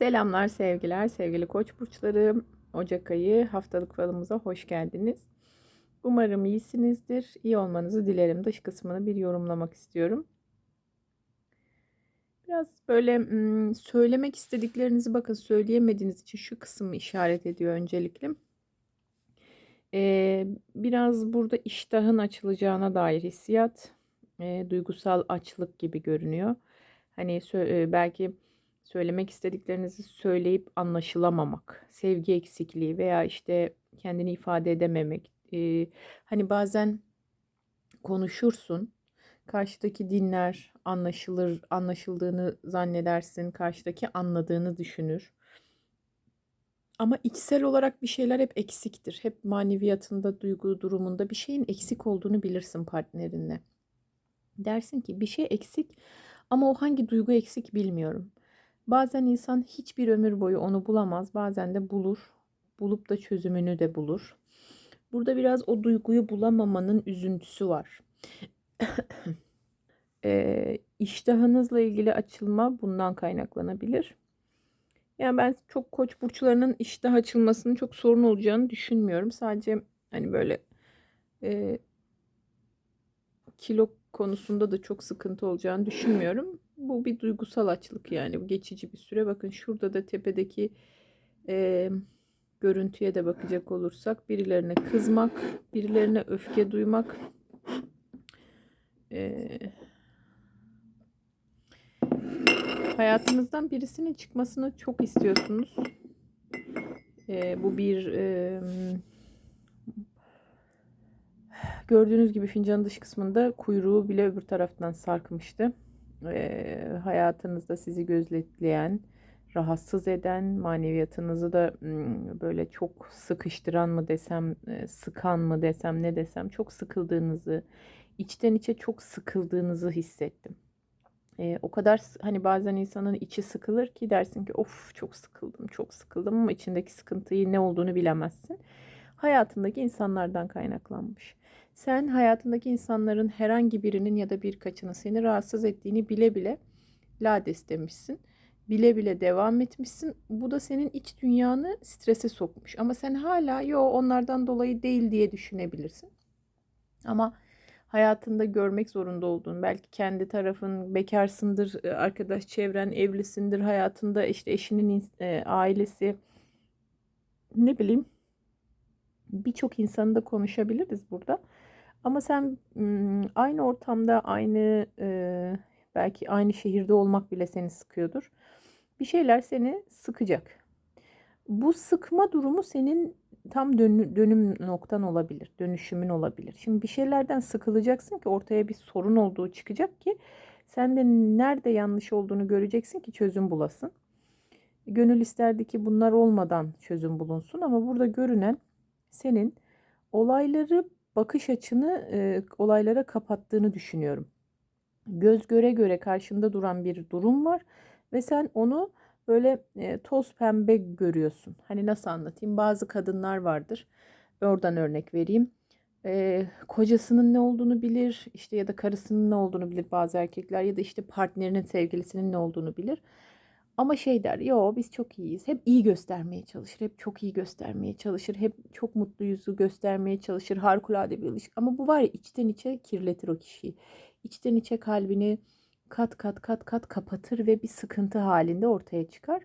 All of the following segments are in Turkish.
Selamlar, sevgiler, sevgili koç burçları. Ocak ayı haftalık falımıza hoş geldiniz. Umarım iyisinizdir. İyi olmanızı dilerim. Dış kısmını bir yorumlamak istiyorum. Biraz böyle hmm, söylemek istediklerinizi bakın söyleyemediğiniz için şu kısmı işaret ediyor öncelikle. Ee, biraz burada iştahın açılacağına dair hissiyat, e, duygusal açlık gibi görünüyor. Hani e, belki söylemek istediklerinizi söyleyip anlaşılamamak, sevgi eksikliği veya işte kendini ifade edememek. Ee, hani bazen konuşursun, karşıdaki dinler, anlaşılır, anlaşıldığını zannedersin, karşıdaki anladığını düşünür. Ama içsel olarak bir şeyler hep eksiktir. Hep maneviyatında, duygu durumunda bir şeyin eksik olduğunu bilirsin partnerinle. Dersin ki bir şey eksik ama o hangi duygu eksik bilmiyorum. Bazen insan hiçbir ömür boyu onu bulamaz. Bazen de bulur. Bulup da çözümünü de bulur. Burada biraz o duyguyu bulamamanın üzüntüsü var. e, iştahınızla ilgili açılma bundan kaynaklanabilir. Yani ben çok koç burçlarının iştah açılmasının çok sorun olacağını düşünmüyorum. Sadece hani böyle e, kilo konusunda da çok sıkıntı olacağını düşünmüyorum. Bu bir duygusal açlık yani. Bu geçici bir süre. Bakın şurada da tepedeki e, görüntüye de bakacak olursak birilerine kızmak, birilerine öfke duymak, e, hayatınızdan birisinin çıkmasını çok istiyorsunuz. E, bu bir e, gördüğünüz gibi fincanın dış kısmında kuyruğu bile öbür taraftan sarkmıştı hayatınızda sizi gözetleyen, rahatsız eden, maneviyatınızı da böyle çok sıkıştıran mı desem, sıkan mı desem, ne desem çok sıkıldığınızı, içten içe çok sıkıldığınızı hissettim. E, o kadar hani bazen insanın içi sıkılır ki dersin ki of çok sıkıldım, çok sıkıldım ama içindeki sıkıntıyı ne olduğunu bilemezsin. Hayatındaki insanlardan kaynaklanmış. Sen hayatındaki insanların herhangi birinin ya da birkaçının seni rahatsız ettiğini bile bile lades demişsin. Bile bile devam etmişsin. Bu da senin iç dünyanı strese sokmuş. Ama sen hala yo onlardan dolayı değil diye düşünebilirsin. Ama hayatında görmek zorunda olduğun belki kendi tarafın bekarsındır, e, arkadaş çevren evlisindir, hayatında işte eşinin e, ailesi ne bileyim birçok insanı da konuşabiliriz burada. Ama sen aynı ortamda, aynı belki aynı şehirde olmak bile seni sıkıyordur. Bir şeyler seni sıkacak. Bu sıkma durumu senin tam dönüm noktan olabilir, dönüşümün olabilir. Şimdi bir şeylerden sıkılacaksın ki ortaya bir sorun olduğu çıkacak ki sen de nerede yanlış olduğunu göreceksin ki çözüm bulasın. Gönül isterdi ki bunlar olmadan çözüm bulunsun ama burada görünen senin olayları bakış açını e, olaylara kapattığını düşünüyorum. Göz göre göre karşında duran bir durum var ve sen onu böyle e, toz pembe görüyorsun. Hani nasıl anlatayım? Bazı kadınlar vardır. Oradan örnek vereyim. E, kocasının ne olduğunu bilir, işte ya da karısının ne olduğunu bilir bazı erkekler ya da işte partnerinin, sevgilisinin ne olduğunu bilir. Ama şey der, yo biz çok iyiyiz. Hep iyi göstermeye çalışır. Hep çok iyi göstermeye çalışır. Hep çok mutlu yüzü göstermeye çalışır. Harikulade bir ilişki. Ama bu var ya içten içe kirletir o kişiyi. İçten içe kalbini kat kat kat kat kapatır ve bir sıkıntı halinde ortaya çıkar.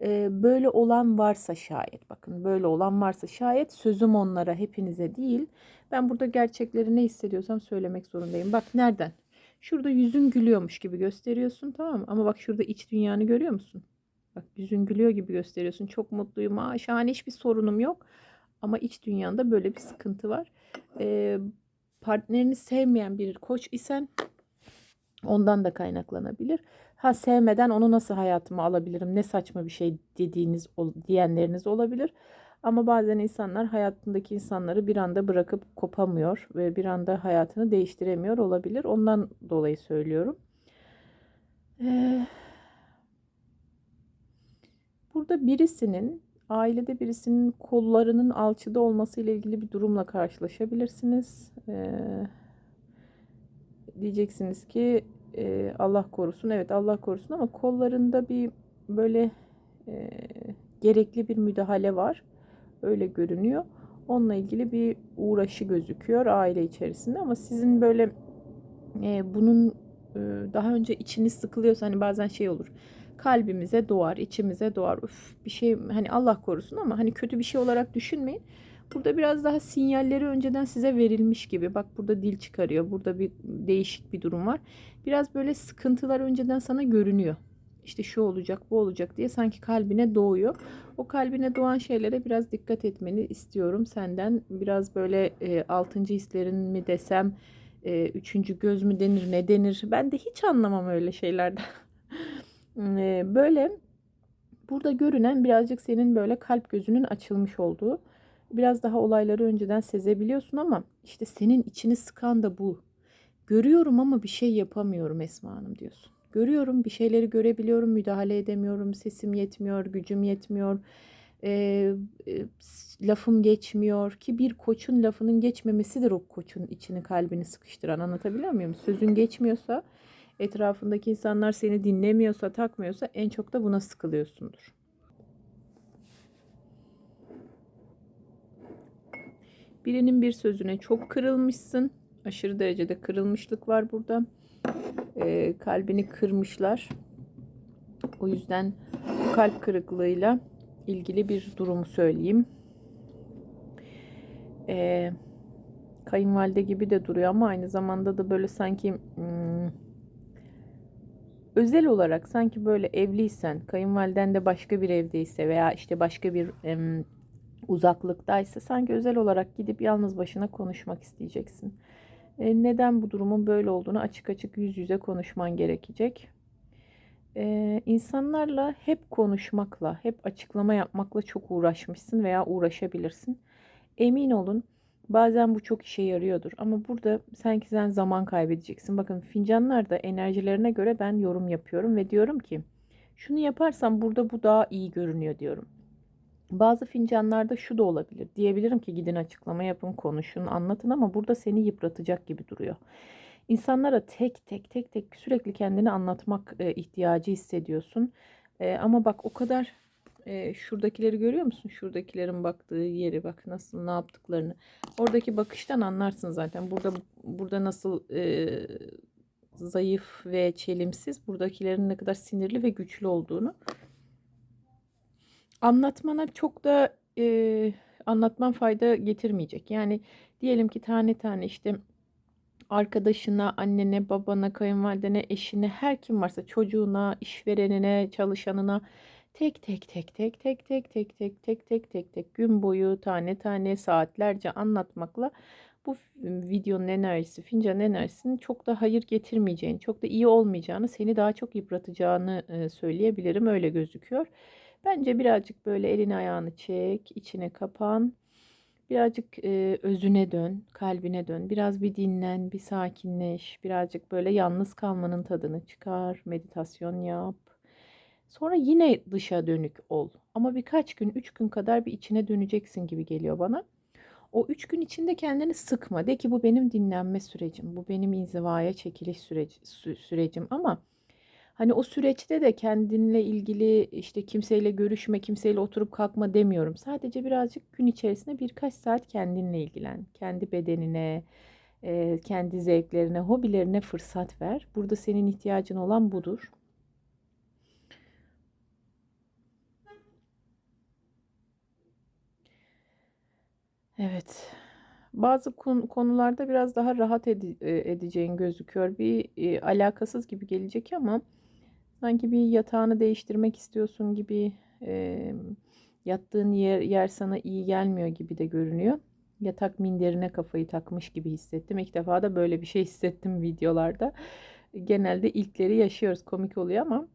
Ee, böyle olan varsa şayet bakın böyle olan varsa şayet sözüm onlara hepinize değil. Ben burada gerçekleri ne hissediyorsam söylemek zorundayım. Bak nereden? Şurada yüzün gülüyormuş gibi gösteriyorsun tamam mı? Ama bak şurada iç dünyanı görüyor musun? Bak yüzün gülüyor gibi gösteriyorsun. Çok mutluyum. Aa, şahane hiçbir sorunum yok. Ama iç dünyanda böyle bir sıkıntı var. Ee, partnerini sevmeyen bir koç isen ondan da kaynaklanabilir. Ha sevmeden onu nasıl hayatıma alabilirim? Ne saçma bir şey dediğiniz diyenleriniz olabilir. Ama bazen insanlar hayatındaki insanları bir anda bırakıp kopamıyor ve bir anda hayatını değiştiremiyor olabilir. Ondan dolayı söylüyorum. Ee, burada birisinin ailede birisinin kollarının alçıda olması ile ilgili bir durumla karşılaşabilirsiniz. Ee, diyeceksiniz ki e, Allah korusun. Evet Allah korusun ama kollarında bir böyle e, gerekli bir müdahale var. Öyle görünüyor. Onunla ilgili bir uğraşı gözüküyor aile içerisinde ama sizin böyle e, bunun e, daha önce içiniz sıkılıyorsa hani bazen şey olur kalbimize doğar, içimize doğar. Üf, bir şey hani Allah korusun ama hani kötü bir şey olarak düşünmeyin. Burada biraz daha sinyalleri önceden size verilmiş gibi. Bak burada dil çıkarıyor. Burada bir değişik bir durum var. Biraz böyle sıkıntılar önceden sana görünüyor. İşte şu olacak, bu olacak diye sanki kalbine doğuyor. O kalbine doğan şeylere biraz dikkat etmeni istiyorum senden. Biraz böyle e, altıncı hislerin mi desem, e, üçüncü göz mü denir, ne denir? Ben de hiç anlamam öyle şeylerden. e, böyle burada görünen birazcık senin böyle kalp gözünün açılmış olduğu biraz daha olayları önceden sezebiliyorsun ama işte senin içini sıkan da bu. Görüyorum ama bir şey yapamıyorum Esma Hanım diyorsun. Görüyorum bir şeyleri görebiliyorum, müdahale edemiyorum, sesim yetmiyor, gücüm yetmiyor, e, e, lafım geçmiyor ki bir koçun lafının geçmemesidir o koçun içini kalbini sıkıştıran anlatabiliyor muyum? Sözün geçmiyorsa etrafındaki insanlar seni dinlemiyorsa takmıyorsa en çok da buna sıkılıyorsundur. Birinin bir sözüne çok kırılmışsın. Aşırı derecede kırılmışlık var burada. Ee, kalbini kırmışlar. O yüzden kalp kırıklığıyla ilgili bir durumu söyleyeyim. Ee, kayınvalide gibi de duruyor ama aynı zamanda da böyle sanki hmm, özel olarak sanki böyle evliysen, kayınvaliden de başka bir evdeyse veya işte başka bir em, uzaklıktaysa sanki özel olarak gidip yalnız başına konuşmak isteyeceksin. E, neden bu durumun böyle olduğunu açık açık yüz yüze konuşman gerekecek. E, insanlarla hep konuşmakla, hep açıklama yapmakla çok uğraşmışsın veya uğraşabilirsin. Emin olun bazen bu çok işe yarıyordur ama burada sanki sen zaman kaybedeceksin. Bakın fincanlarda enerjilerine göre ben yorum yapıyorum ve diyorum ki şunu yaparsam burada bu daha iyi görünüyor diyorum. Bazı fincanlarda şu da olabilir. Diyebilirim ki gidin açıklama yapın, konuşun, anlatın ama burada seni yıpratacak gibi duruyor. İnsanlara tek tek tek tek sürekli kendini anlatmak e, ihtiyacı hissediyorsun. E, ama bak o kadar e, şuradakileri görüyor musun? Şuradakilerin baktığı yeri bak nasıl ne yaptıklarını. Oradaki bakıştan anlarsın zaten. Burada burada nasıl e, zayıf ve çelimsiz, buradakilerin ne kadar sinirli ve güçlü olduğunu anlatmana çok da e, anlatman fayda getirmeyecek. Yani diyelim ki tane tane işte arkadaşına, annene, babana, kayınvalidene, eşine, her kim varsa çocuğuna, işverenine, çalışanına tek tek tek tek tek tek tek tek tek tek tek tek gün boyu tane tane saatlerce anlatmakla bu videonun enerjisi, fincan enerjisinin çok da hayır getirmeyeceğini, çok da iyi olmayacağını, seni daha çok yıpratacağını söyleyebilirim. Öyle gözüküyor. Bence birazcık böyle elini ayağını çek, içine kapan. Birazcık e, özüne dön, kalbine dön. Biraz bir dinlen, bir sakinleş. Birazcık böyle yalnız kalmanın tadını çıkar. Meditasyon yap. Sonra yine dışa dönük ol. Ama birkaç gün, üç gün kadar bir içine döneceksin gibi geliyor bana. O üç gün içinde kendini sıkma. De ki bu benim dinlenme sürecim. Bu benim inzivaya çekiliş süreci, sü sürecim. Ama Hani o süreçte de kendinle ilgili işte kimseyle görüşme, kimseyle oturup kalkma demiyorum. Sadece birazcık gün içerisinde birkaç saat kendinle ilgilen. Kendi bedenine, kendi zevklerine, hobilerine fırsat ver. Burada senin ihtiyacın olan budur. Evet. Bazı konularda biraz daha rahat edeceğin gözüküyor. Bir alakasız gibi gelecek ama Sanki bir yatağını değiştirmek istiyorsun gibi e, yattığın yer, yer sana iyi gelmiyor gibi de görünüyor. Yatak minderine kafayı takmış gibi hissettim. İlk defa da böyle bir şey hissettim videolarda. Genelde ilkleri yaşıyoruz. Komik oluyor ama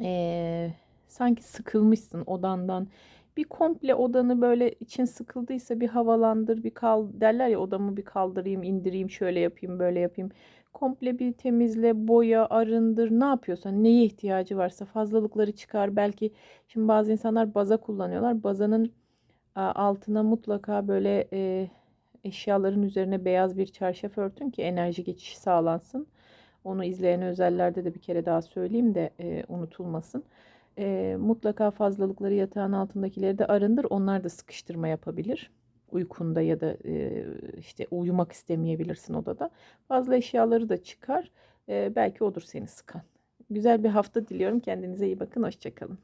e, sanki sıkılmışsın odandan. Bir komple odanı böyle için sıkıldıysa bir havalandır, bir kal derler ya odamı bir kaldırayım, indireyim, şöyle yapayım, böyle yapayım komple bir temizle, boya, arındır, ne yapıyorsan, neye ihtiyacı varsa fazlalıkları çıkar. Belki şimdi bazı insanlar baza kullanıyorlar. Bazanın altına mutlaka böyle e, eşyaların üzerine beyaz bir çarşaf örtün ki enerji geçişi sağlansın. Onu izleyen özellerde de bir kere daha söyleyeyim de e, unutulmasın. E, mutlaka fazlalıkları yatağın altındakileri de arındır. Onlar da sıkıştırma yapabilir. Uykunda ya da e, işte uyumak istemeyebilirsin odada. Fazla eşyaları da çıkar. E, belki odur seni sıkan. Güzel bir hafta diliyorum. Kendinize iyi bakın. Hoşçakalın.